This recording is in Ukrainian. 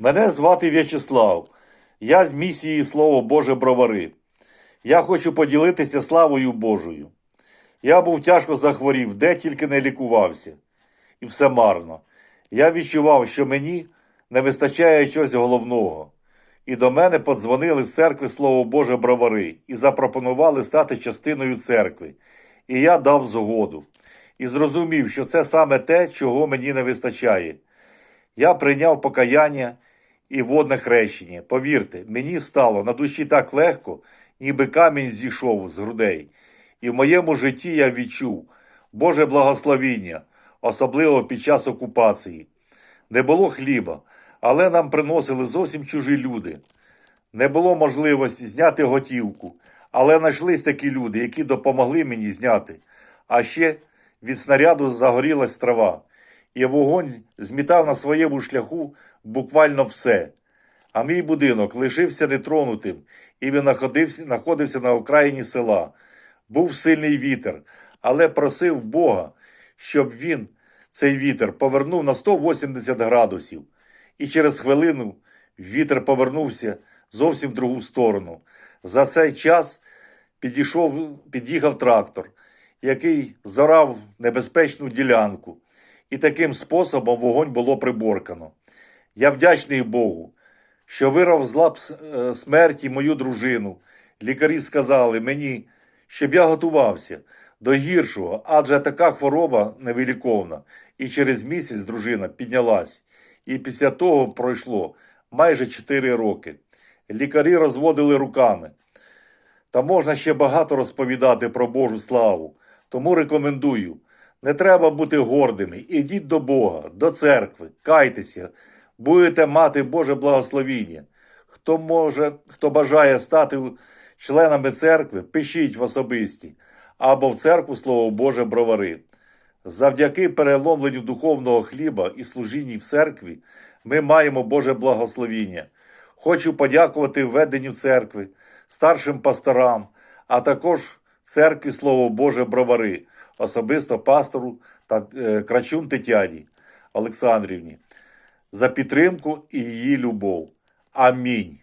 Мене звати В'ячеслав. Я з місії Слово Боже Бровари. Я хочу поділитися славою Божою. Я був тяжко захворів, де тільки не лікувався. І все марно. Я відчував, що мені не вистачає чогось головного. І до мене подзвонили з церкви Слово Боже Бровари і запропонували стати частиною церкви. І я дав згоду. І зрозумів, що це саме те, чого мені не вистачає. Я прийняв покаяння і водне хрещення. Повірте, мені стало на душі так легко, ніби камінь зійшов з грудей. І в моєму житті я відчув Боже благословіння, особливо під час окупації. Не було хліба, але нам приносили зовсім чужі люди. Не було можливості зняти готівку, але знайшлись такі люди, які допомогли мені зняти. А ще від снаряду загорілась трава, і вогонь змітав на своєму шляху буквально все. А мій будинок лишився нетронутим, і він знаходився, на окраїні села. Був сильний вітер, але просив Бога, щоб він цей вітер повернув на 180 градусів. І через хвилину вітер повернувся зовсім в другу сторону. За цей час підійшов, під'їхав трактор, який зорав небезпечну ділянку, і таким способом вогонь було приборкано. Я вдячний Богу, що вирвав з лап е, смерті мою дружину. Лікарі сказали мені, щоб я готувався до гіршого, адже така хвороба невиліковна. І через місяць дружина піднялась. І після того пройшло майже 4 роки. Лікарі розводили руками. Та можна ще багато розповідати про Божу славу. Тому рекомендую. Не треба бути гордими. Ідіть до Бога, до церкви, кайтеся, будете мати Боже благословіння. Хто може, хто бажає стати членами церкви, пишіть в особисті або в церкву Слово Боже Бровари. Завдяки переломленню духовного хліба і служінні в церкві ми маємо Боже благословіння. Хочу подякувати веденню церкви, старшим пасторам, а також церкві Слово Боже Бровари, особисто пастору та е, Крачун Тетяні Олександрівні за підтримку і її любов. Амінь.